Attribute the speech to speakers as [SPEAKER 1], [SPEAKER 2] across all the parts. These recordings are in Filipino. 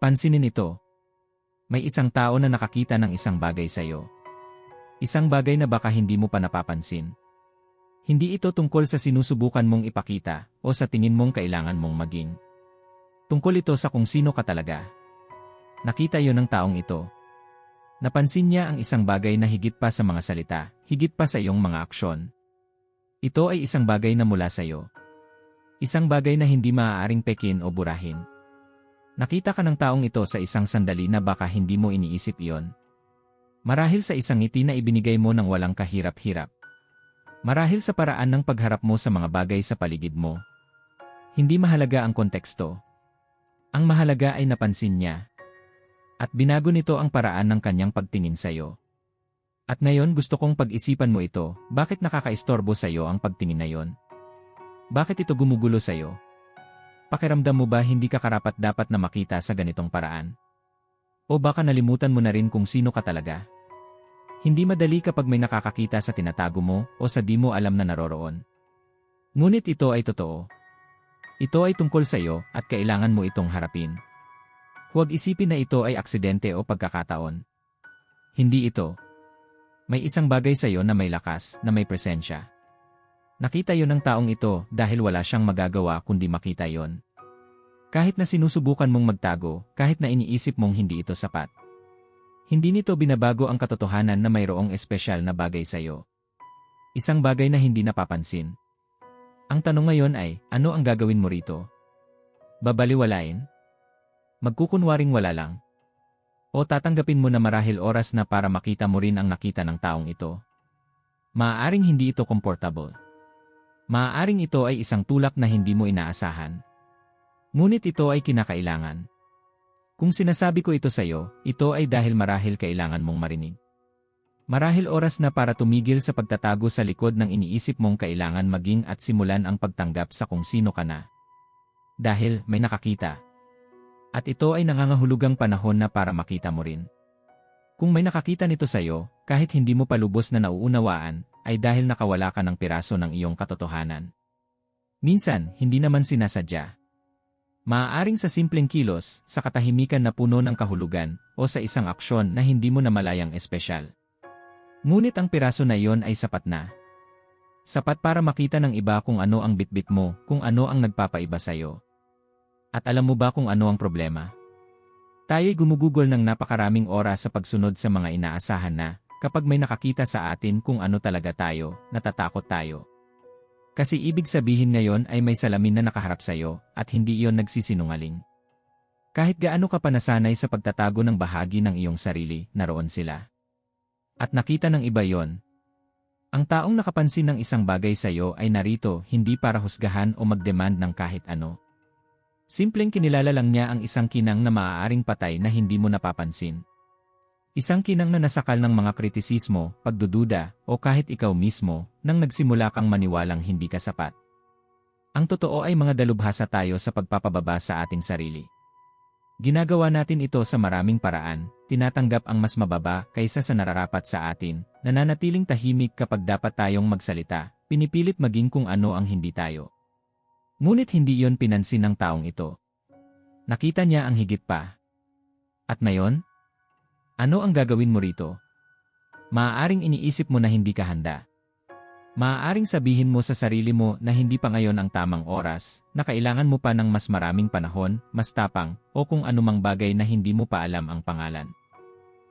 [SPEAKER 1] Pansinin ito. May isang tao na nakakita ng isang bagay sa iyo. Isang bagay na baka hindi mo pa napapansin. Hindi ito tungkol sa sinusubukan mong ipakita o sa tingin mong kailangan mong maging. Tungkol ito sa kung sino ka talaga. Nakita yon ng taong ito. Napansin niya ang isang bagay na higit pa sa mga salita, higit pa sa iyong mga aksyon. Ito ay isang bagay na mula sa iyo. Isang bagay na hindi maaaring pekin o burahin. Nakita ka ng taong ito sa isang sandali na baka hindi mo iniisip iyon. Marahil sa isang ngiti na ibinigay mo ng walang kahirap-hirap. Marahil sa paraan ng pagharap mo sa mga bagay sa paligid mo. Hindi mahalaga ang konteksto. Ang mahalaga ay napansin niya. At binago nito ang paraan ng kanyang pagtingin sa iyo. At ngayon gusto kong pag-isipan mo ito, bakit nakakaistorbo sa iyo ang pagtingin na yon? Bakit ito gumugulo sa iyo? Pakiramdam mo ba hindi ka karapat dapat na makita sa ganitong paraan? O baka nalimutan mo na rin kung sino ka talaga? Hindi madali kapag may nakakakita sa tinatago mo o sa di mo alam na naroroon. Ngunit ito ay totoo. Ito ay tungkol sa iyo at kailangan mo itong harapin. Huwag isipin na ito ay aksidente o pagkakataon. Hindi ito. May isang bagay sa iyo na may lakas, na may presensya. Nakita yon ng taong ito dahil wala siyang magagawa kundi makita yon. Kahit na sinusubukan mong magtago, kahit na iniisip mong hindi ito sapat. Hindi nito binabago ang katotohanan na mayroong espesyal na bagay sa iyo. Isang bagay na hindi napapansin. Ang tanong ngayon ay, ano ang gagawin mo rito? Babaliwalain? Magkukunwaring wala lang? O tatanggapin mo na marahil oras na para makita mo rin ang nakita ng taong ito? Maaaring hindi ito komportable. Maaaring ito ay isang tulak na hindi mo inaasahan. Ngunit ito ay kinakailangan. Kung sinasabi ko ito sa iyo, ito ay dahil marahil kailangan mong marinig. Marahil oras na para tumigil sa pagtatago sa likod ng iniisip mong kailangan maging at simulan ang pagtanggap sa kung sino ka na. Dahil may nakakita. At ito ay nangangahulugang panahon na para makita mo rin. Kung may nakakita nito sa iyo, kahit hindi mo palubos na nauunawaan, ay dahil nakawala ka ng piraso ng iyong katotohanan. Minsan, hindi naman sinasadya. Maaaring sa simpleng kilos, sa katahimikan na puno ng kahulugan, o sa isang aksyon na hindi mo namalayang espesyal. Ngunit ang piraso na iyon ay sapat na. Sapat para makita ng iba kung ano ang bitbit mo, kung ano ang nagpapaiba sa iyo. At alam mo ba kung ano ang problema? Tayo'y gumugugol ng napakaraming oras sa pagsunod sa mga inaasahan na, kapag may nakakita sa atin kung ano talaga tayo, natatakot tayo. Kasi ibig sabihin ngayon ay may salamin na nakaharap sa iyo at hindi iyon nagsisinungaling. Kahit gaano ka pa nasanay sa pagtatago ng bahagi ng iyong sarili, naroon sila. At nakita ng iba yon. Ang taong nakapansin ng isang bagay sa iyo ay narito hindi para husgahan o magdemand ng kahit ano. Simpleng kinilala lang niya ang isang kinang na maaaring patay na hindi mo napapansin. Isang kinang na nasakal ng mga kritisismo, pagdududa, o kahit ikaw mismo, nang nagsimula kang maniwalang hindi ka sapat. Ang totoo ay mga dalubhasa tayo sa pagpapababa sa ating sarili. Ginagawa natin ito sa maraming paraan, tinatanggap ang mas mababa kaysa sa nararapat sa atin, nananatiling tahimik kapag dapat tayong magsalita, pinipilit maging kung ano ang hindi tayo. Ngunit hindi iyon pinansin ng taong ito. Nakita niya ang higit pa. At ngayon, ano ang gagawin mo rito? Maaaring iniisip mo na hindi ka handa. Maaaring sabihin mo sa sarili mo na hindi pa ngayon ang tamang oras, na kailangan mo pa ng mas maraming panahon, mas tapang, o kung anumang bagay na hindi mo pa alam ang pangalan.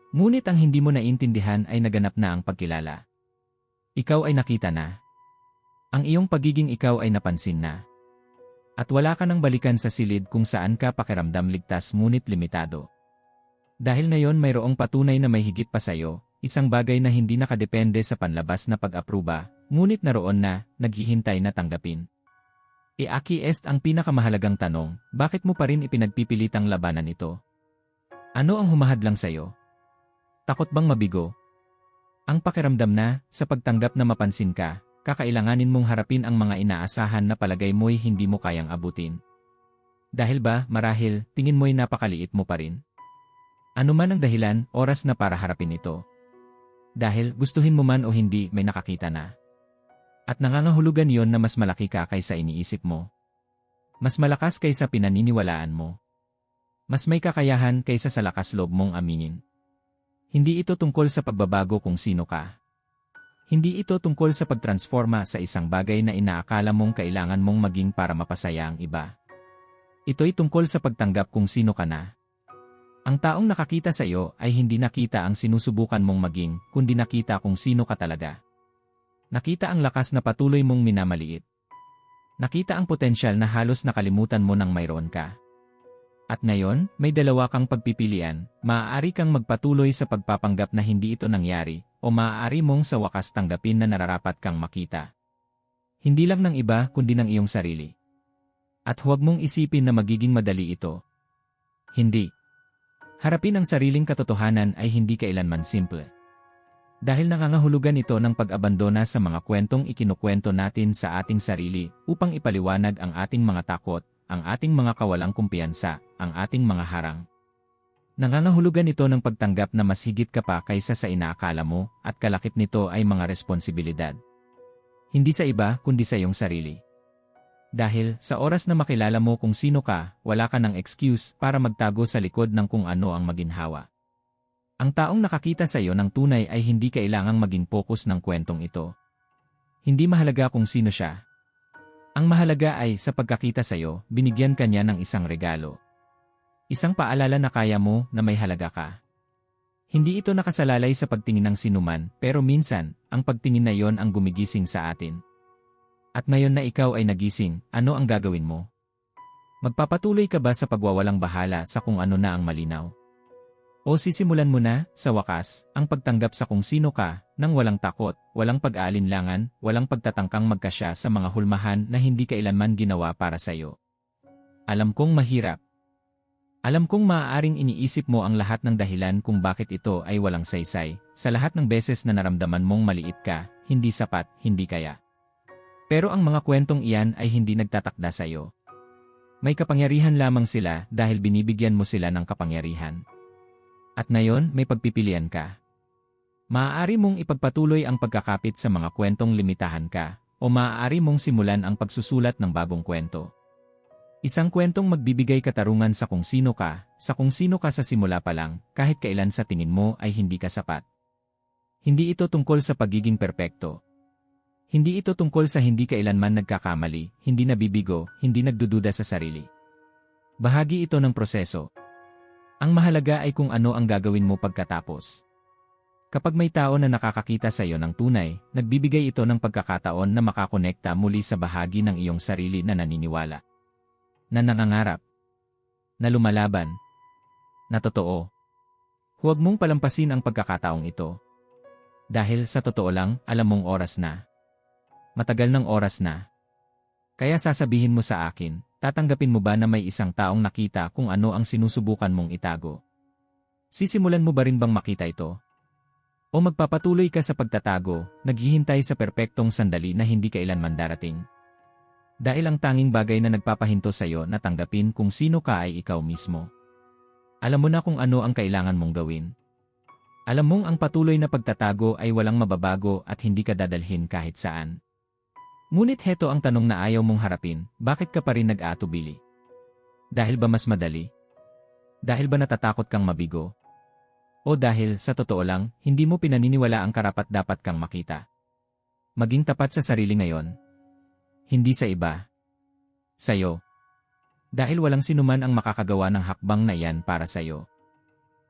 [SPEAKER 1] Ngunit ang hindi mo naintindihan ay naganap na ang pagkilala. Ikaw ay nakita na. Ang iyong pagiging ikaw ay napansin na. At wala ka nang balikan sa silid kung saan ka pakiramdam ligtas ngunit limitado. Dahil ngayon mayroong patunay na may higit pa sa'yo, isang bagay na hindi nakadepende sa panlabas na pag-apruba, ngunit naroon na, naghihintay na tanggapin. Iaki est ang pinakamahalagang tanong, bakit mo pa rin ipinagpipilitang labanan ito? Ano ang humahad lang sa'yo? Takot bang mabigo? Ang pakiramdam na, sa pagtanggap na mapansin ka, kakailanganin mong harapin ang mga inaasahan na palagay mo'y hindi mo kayang abutin. Dahil ba, marahil, tingin mo'y napakaliit mo pa rin? Ano man ang dahilan, oras na para harapin ito. Dahil gustuhin mo man o hindi, may nakakita na. At nangangahulugan yon na mas malaki ka kaysa iniisip mo. Mas malakas kaysa pinaniniwalaan mo. Mas may kakayahan kaysa sa lakas loob mong aminin. Hindi ito tungkol sa pagbabago kung sino ka. Hindi ito tungkol sa pagtransforma sa isang bagay na inaakala mong kailangan mong maging para mapasaya ang iba. Ito'y tungkol sa pagtanggap kung sino ka na. Ang taong nakakita sa iyo ay hindi nakita ang sinusubukan mong maging, kundi nakita kung sino ka talaga. Nakita ang lakas na patuloy mong minamaliit. Nakita ang potensyal na halos nakalimutan mo nang mayroon ka. At ngayon, may dalawa kang pagpipilian, maaari kang magpatuloy sa pagpapanggap na hindi ito nangyari, o maaari mong sa wakas tanggapin na nararapat kang makita. Hindi lang ng iba kundi ng iyong sarili. At huwag mong isipin na magiging madali ito. Hindi. Harapin ang sariling katotohanan ay hindi kailanman simple. Dahil nangangahulugan ito ng pag-abandona sa mga kwentong ikinukwento natin sa ating sarili upang ipaliwanag ang ating mga takot, ang ating mga kawalang kumpiyansa, ang ating mga harang. Nangangahulugan ito ng pagtanggap na mas higit ka pa kaysa sa inaakala mo at kalakip nito ay mga responsibilidad. Hindi sa iba kundi sa iyong sarili. Dahil sa oras na makilala mo kung sino ka, wala ka ng excuse para magtago sa likod ng kung ano ang maginhawa. Ang taong nakakita sa iyo ng tunay ay hindi kailangang maging focus ng kwentong ito. Hindi mahalaga kung sino siya, ang mahalaga ay sa pagkakita sa iyo, binigyan ka niya ng isang regalo. Isang paalala na kaya mo na may halaga ka. Hindi ito nakasalalay sa pagtingin ng sinuman, pero minsan, ang pagtingin na yon ang gumigising sa atin. At ngayon na ikaw ay nagising, ano ang gagawin mo? Magpapatuloy ka ba sa pagwawalang bahala sa kung ano na ang malinaw? O sisimulan mo na, sa wakas, ang pagtanggap sa kung sino ka, nang walang takot, walang pag-aalinlangan, walang pagtatangkang magkasya sa mga hulmahan na hindi kailanman ginawa para sa iyo. Alam kong mahirap. Alam kong maaaring iniisip mo ang lahat ng dahilan kung bakit ito ay walang saysay, sa lahat ng beses na naramdaman mong maliit ka, hindi sapat, hindi kaya. Pero ang mga kwentong iyan ay hindi nagtatakda sa iyo. May kapangyarihan lamang sila dahil binibigyan mo sila ng kapangyarihan. At ngayon, may pagpipilian ka. Maaari mong ipagpatuloy ang pagkakapit sa mga kwentong limitahan ka, o maaari mong simulan ang pagsusulat ng bagong kwento. Isang kwentong magbibigay katarungan sa kung sino ka, sa kung sino ka sa simula pa lang, kahit kailan sa tingin mo ay hindi ka sapat. Hindi ito tungkol sa pagiging perpekto. Hindi ito tungkol sa hindi kailanman nagkakamali, hindi nabibigo, hindi nagdududa sa sarili. Bahagi ito ng proseso, ang mahalaga ay kung ano ang gagawin mo pagkatapos. Kapag may tao na nakakakita sa iyo ng tunay, nagbibigay ito ng pagkakataon na makakonekta muli sa bahagi ng iyong sarili na naniniwala. Na nangangarap. Na lumalaban. Na totoo. Huwag mong palampasin ang pagkakataong ito. Dahil sa totoo lang, alam mong oras na. Matagal ng oras na. Kaya sasabihin mo sa akin, Tatanggapin mo ba na may isang taong nakita kung ano ang sinusubukan mong itago? Sisimulan mo ba rin bang makita ito? O magpapatuloy ka sa pagtatago, naghihintay sa perpektong sandali na hindi kailanman darating? Dahil ang tanging bagay na nagpapahinto sa iyo na tanggapin kung sino ka ay ikaw mismo. Alam mo na kung ano ang kailangan mong gawin. Alam mong ang patuloy na pagtatago ay walang mababago at hindi ka dadalhin kahit saan. Ngunit heto ang tanong na ayaw mong harapin, bakit ka pa rin nag-aatubili? Dahil ba mas madali? Dahil ba natatakot kang mabigo? O dahil, sa totoo lang, hindi mo pinaniniwala ang karapat dapat kang makita? Maging tapat sa sarili ngayon. Hindi sa iba. Sa'yo. Dahil walang sinuman ang makakagawa ng hakbang na iyan para sa'yo.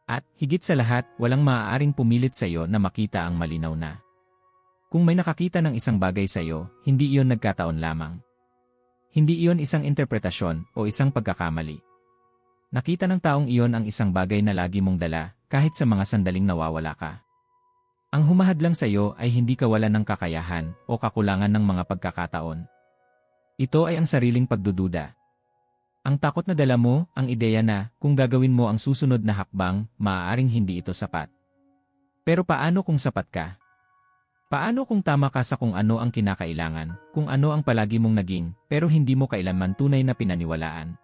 [SPEAKER 1] At, higit sa lahat, walang maaaring pumilit sa'yo na makita ang malinaw na. Kung may nakakita ng isang bagay sa iyo, hindi iyon nagkataon lamang. Hindi iyon isang interpretasyon o isang pagkakamali. Nakita ng taong iyon ang isang bagay na lagi mong dala, kahit sa mga sandaling nawawala ka. Ang humahad lang sa iyo ay hindi kawalan ng kakayahan o kakulangan ng mga pagkakataon. Ito ay ang sariling pagdududa. Ang takot na dala mo, ang ideya na, kung gagawin mo ang susunod na hakbang, maaaring hindi ito sapat. Pero paano kung sapat ka? Paano kung tama ka sa kung ano ang kinakailangan, kung ano ang palagi mong naging, pero hindi mo kailanman tunay na pinaniwalaan?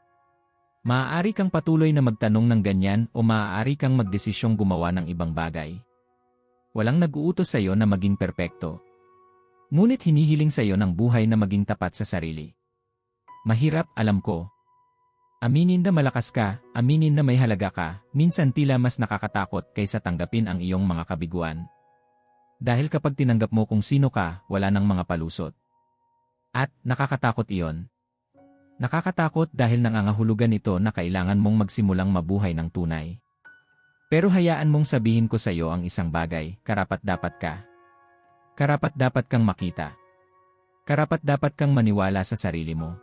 [SPEAKER 1] Maaari kang patuloy na magtanong ng ganyan o maaari kang magdesisyong gumawa ng ibang bagay. Walang nag-uutos sa iyo na maging perpekto. Ngunit hinihiling sa iyo ng buhay na maging tapat sa sarili. Mahirap, alam ko. Aminin na malakas ka, aminin na may halaga ka, minsan tila mas nakakatakot kaysa tanggapin ang iyong mga kabiguan. Dahil kapag tinanggap mo kung sino ka, wala nang mga palusot. At nakakatakot iyon. Nakakatakot dahil nangangahulugan ito na kailangan mong magsimulang mabuhay ng tunay. Pero hayaan mong sabihin ko sa iyo ang isang bagay, karapat dapat ka. Karapat dapat kang makita. Karapat dapat kang maniwala sa sarili mo.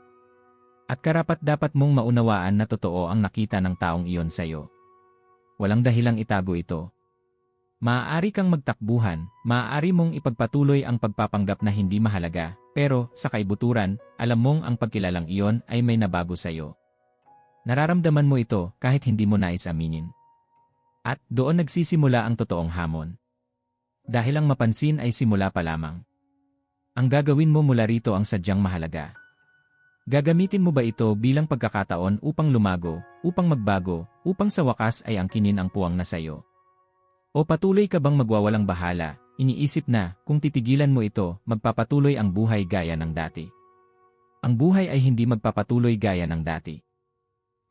[SPEAKER 1] At karapat dapat mong maunawaan na totoo ang nakita ng taong iyon sa iyo. Walang dahilang itago ito. Maaari kang magtakbuhan, maaari mong ipagpatuloy ang pagpapanggap na hindi mahalaga, pero sa kaibuturan, alam mong ang pagkilalang iyon ay may nabago sa iyo. Nararamdaman mo ito kahit hindi mo nais aminin. At doon nagsisimula ang totoong hamon. Dahil ang mapansin ay simula pa lamang. Ang gagawin mo mula rito ang sadyang mahalaga. Gagamitin mo ba ito bilang pagkakataon upang lumago, upang magbago, upang sa wakas ay angkinin ang puwang na sayo? O patuloy ka bang magwawalang bahala, iniisip na, kung titigilan mo ito, magpapatuloy ang buhay gaya ng dati. Ang buhay ay hindi magpapatuloy gaya ng dati.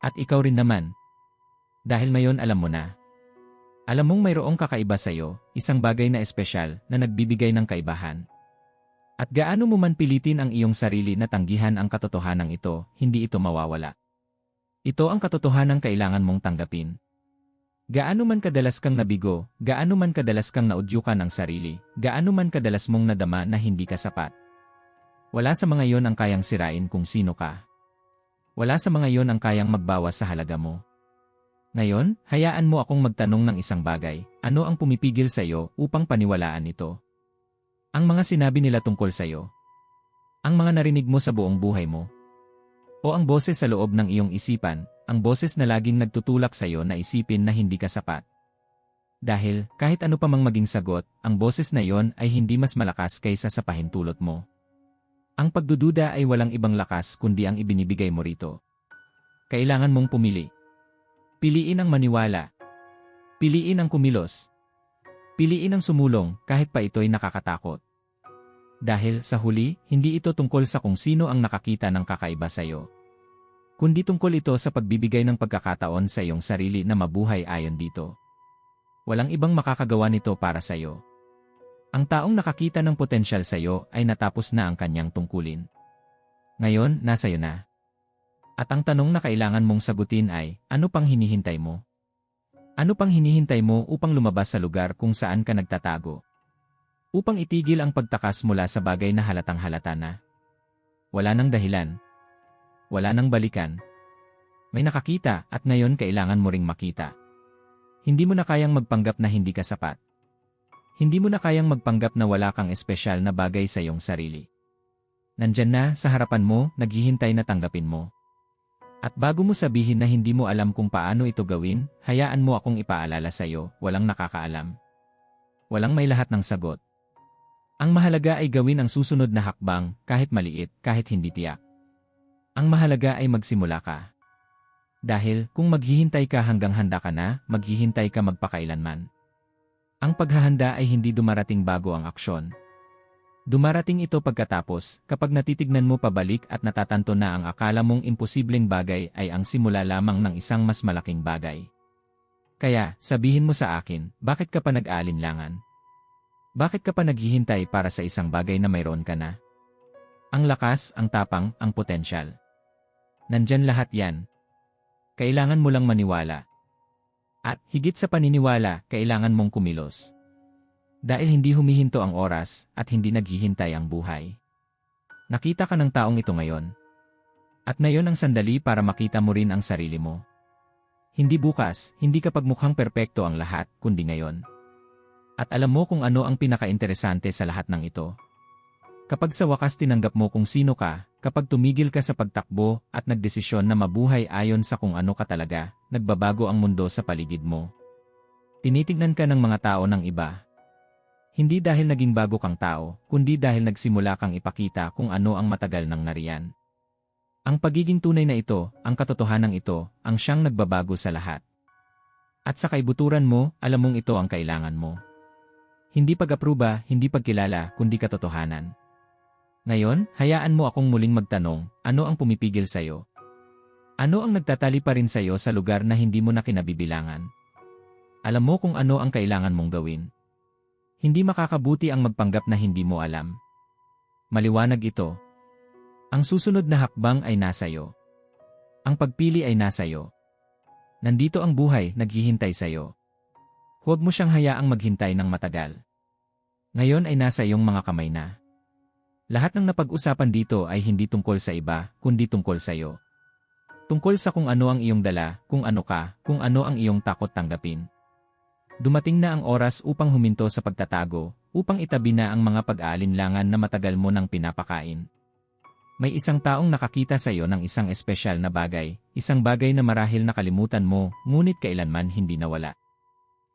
[SPEAKER 1] At ikaw rin naman. Dahil mayon alam mo na. Alam mong mayroong kakaiba sa iyo, isang bagay na espesyal na nagbibigay ng kaibahan. At gaano mo man pilitin ang iyong sarili na tanggihan ang katotohanan ito, hindi ito mawawala. Ito ang katotohanan kailangan mong tanggapin. Gaano man kadalas kang nabigo, gaano man kadalas kang naudyukan ng sarili, gaano man kadalas mong nadama na hindi ka sapat. Wala sa mga yon ang kayang sirain kung sino ka. Wala sa mga yon ang kayang magbawas sa halaga mo. Ngayon, hayaan mo akong magtanong ng isang bagay, ano ang pumipigil sa iyo upang paniwalaan ito? Ang mga sinabi nila tungkol sa iyo? Ang mga narinig mo sa buong buhay mo? O ang boses sa loob ng iyong isipan, ang boses na laging nagtutulak sa iyo na isipin na hindi ka sapat. Dahil, kahit ano pa mang maging sagot, ang boses na iyon ay hindi mas malakas kaysa sa pahintulot mo. Ang pagdududa ay walang ibang lakas kundi ang ibinibigay mo rito. Kailangan mong pumili. Piliin ang maniwala. Piliin ang kumilos. Piliin ang sumulong kahit pa ito'y nakakatakot. Dahil sa huli, hindi ito tungkol sa kung sino ang nakakita ng kakaiba sa iyo kundi tungkol ito sa pagbibigay ng pagkakataon sa iyong sarili na mabuhay ayon dito. Walang ibang makakagawa nito para sa iyo. Ang taong nakakita ng potensyal sa iyo ay natapos na ang kanyang tungkulin. Ngayon, nasa iyo na. At ang tanong na kailangan mong sagutin ay, ano pang hinihintay mo? Ano pang hinihintay mo upang lumabas sa lugar kung saan ka nagtatago? Upang itigil ang pagtakas mula sa bagay na halatang halata na. Wala nang dahilan, wala nang balikan. May nakakita at ngayon kailangan mo ring makita. Hindi mo na kayang magpanggap na hindi ka sapat. Hindi mo na kayang magpanggap na wala kang espesyal na bagay sa iyong sarili. Nandyan na sa harapan mo, naghihintay na tanggapin mo. At bago mo sabihin na hindi mo alam kung paano ito gawin, hayaan mo akong ipaalala sa iyo, walang nakakaalam. Walang may lahat ng sagot. Ang mahalaga ay gawin ang susunod na hakbang, kahit maliit, kahit hindi tiyak. Ang mahalaga ay magsimula ka. Dahil kung maghihintay ka hanggang handa ka na, maghihintay ka magpakailanman. Ang paghahanda ay hindi dumarating bago ang aksyon. Dumarating ito pagkatapos, kapag natitignan mo pabalik at natatanto na ang akala mong imposibleng bagay ay ang simula lamang ng isang mas malaking bagay. Kaya, sabihin mo sa akin, bakit ka pa nag-aalinlangan? Bakit ka pa naghihintay para sa isang bagay na mayroon ka na? Ang lakas, ang tapang, ang potensyal. Nandyan lahat yan. Kailangan mo lang maniwala. At higit sa paniniwala, kailangan mong kumilos. Dahil hindi humihinto ang oras at hindi naghihintay ang buhay. Nakita ka ng taong ito ngayon. At ngayon ang sandali para makita mo rin ang sarili mo. Hindi bukas, hindi kapag mukhang perpekto ang lahat, kundi ngayon. At alam mo kung ano ang pinaka-interesante sa lahat ng ito. Kapag sa wakas tinanggap mo kung sino ka, kapag tumigil ka sa pagtakbo at nagdesisyon na mabuhay ayon sa kung ano ka talaga, nagbabago ang mundo sa paligid mo. Tinitignan ka ng mga tao ng iba. Hindi dahil naging bago kang tao, kundi dahil nagsimula kang ipakita kung ano ang matagal nang nariyan. Ang pagiging tunay na ito, ang katotohanan ito, ang siyang nagbabago sa lahat. At sa kaibuturan mo, alam mong ito ang kailangan mo. Hindi pag-apruba, hindi pagkilala, kundi katotohanan. Ngayon, hayaan mo akong muling magtanong, ano ang pumipigil sa'yo? Ano ang nagtatali pa rin sa'yo sa lugar na hindi mo na kinabibilangan? Alam mo kung ano ang kailangan mong gawin. Hindi makakabuti ang magpanggap na hindi mo alam. Maliwanag ito. Ang susunod na hakbang ay nasa iyo. Ang pagpili ay nasa iyo. Nandito ang buhay, naghihintay sa iyo. Huwag mo siyang hayaang maghintay ng matagal. Ngayon ay nasa iyong mga kamay na. Lahat ng napag-usapan dito ay hindi tungkol sa iba, kundi tungkol sa iyo. Tungkol sa kung ano ang iyong dala, kung ano ka, kung ano ang iyong takot tanggapin. Dumating na ang oras upang huminto sa pagtatago, upang itabi na ang mga pag-aalinlangan na matagal mo nang pinapakain. May isang taong nakakita sa iyo ng isang espesyal na bagay, isang bagay na marahil nakalimutan mo, ngunit kailanman hindi nawala.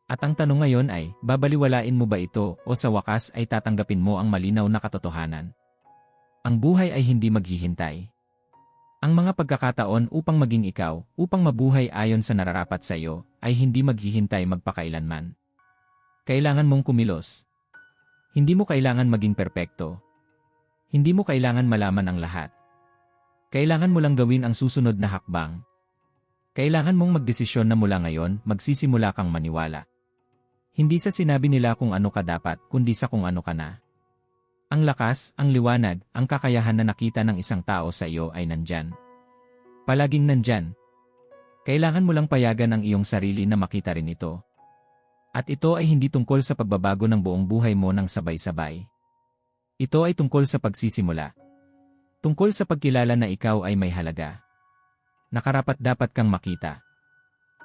[SPEAKER 1] At ang tanong ngayon ay, babaliwalain mo ba ito o sa wakas ay tatanggapin mo ang malinaw na katotohanan? Ang buhay ay hindi maghihintay. Ang mga pagkakataon upang maging ikaw, upang mabuhay ayon sa nararapat sa iyo, ay hindi maghihintay magpakailanman. Kailangan mong kumilos. Hindi mo kailangan maging perpekto. Hindi mo kailangan malaman ang lahat. Kailangan mo lang gawin ang susunod na hakbang. Kailangan mong magdesisyon na mula ngayon, magsisimula kang maniwala. Hindi sa sinabi nila kung ano ka dapat, kundi sa kung ano ka na. Ang lakas, ang liwanag, ang kakayahan na nakita ng isang tao sa iyo ay nandyan. Palaging nandyan. Kailangan mo lang payagan ang iyong sarili na makita rin ito. At ito ay hindi tungkol sa pagbabago ng buong buhay mo ng sabay-sabay. Ito ay tungkol sa pagsisimula. Tungkol sa pagkilala na ikaw ay may halaga. Nakarapat dapat kang makita.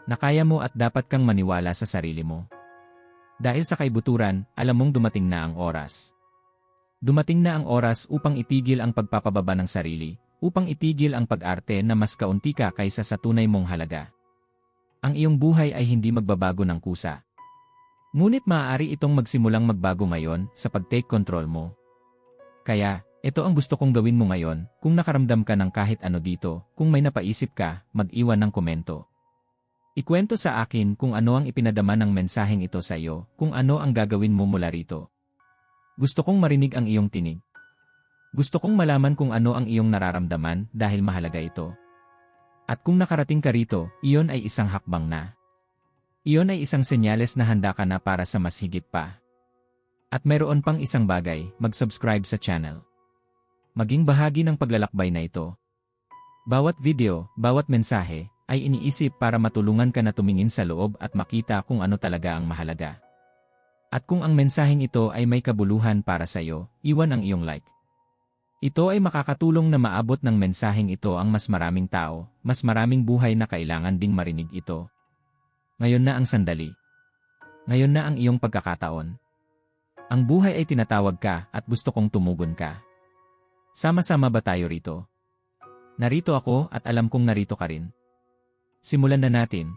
[SPEAKER 1] Nakaya mo at dapat kang maniwala sa sarili mo. Dahil sa kaibuturan, alam mong dumating na ang oras. Dumating na ang oras upang itigil ang pagpapababa ng sarili, upang itigil ang pag-arte na mas kaunti ka kaysa sa tunay mong halaga. Ang iyong buhay ay hindi magbabago ng kusa. Ngunit maaari itong magsimulang magbago ngayon sa pag-take control mo. Kaya, ito ang gusto kong gawin mo ngayon, kung nakaramdam ka ng kahit ano dito, kung may napaisip ka, mag-iwan ng komento. Ikwento sa akin kung ano ang ipinadama ng mensaheng ito sa iyo, kung ano ang gagawin mo mula rito. Gusto kong marinig ang iyong tinig. Gusto kong malaman kung ano ang iyong nararamdaman dahil mahalaga ito. At kung nakarating ka rito, iyon ay isang hakbang na. Iyon ay isang senyales na handa ka na para sa mas higit pa. At mayroon pang isang bagay, mag-subscribe sa channel. Maging bahagi ng paglalakbay na ito. Bawat video, bawat mensahe, ay iniisip para matulungan ka na tumingin sa loob at makita kung ano talaga ang mahalaga. At kung ang mensaheng ito ay may kabuluhan para sa iyo, iwan ang iyong like. Ito ay makakatulong na maabot ng mensaheng ito ang mas maraming tao, mas maraming buhay na kailangan ding marinig ito. Ngayon na ang sandali. Ngayon na ang iyong pagkakataon. Ang buhay ay tinatawag ka at gusto kong tumugon ka. Sama-sama ba tayo rito? Narito ako at alam kong narito ka rin. Simulan na natin.